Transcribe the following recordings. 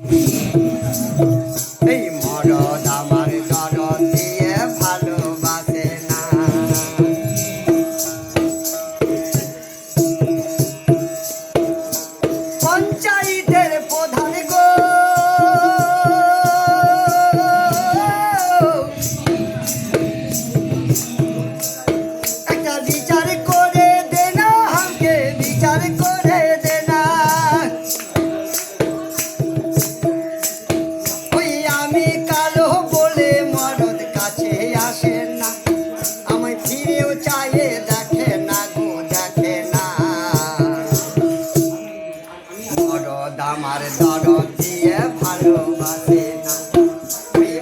はい。ভালোবাসে না।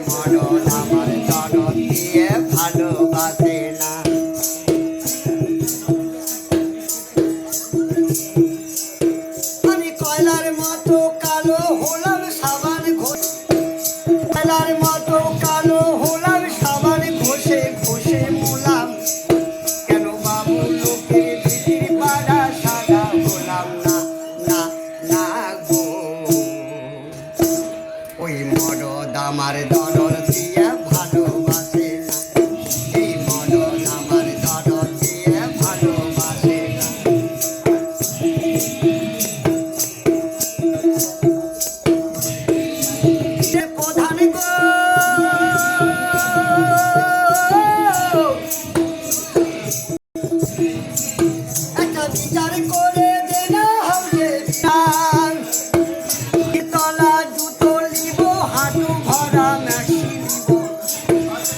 মরণ আমার দরদ দিয়ে ভালোবাসে। আমার দরদ দিয়া ভালোবাসে। এই মদন আমার দরদ দিয়া ভালোবাসে। প্রধান একটা বিচার করে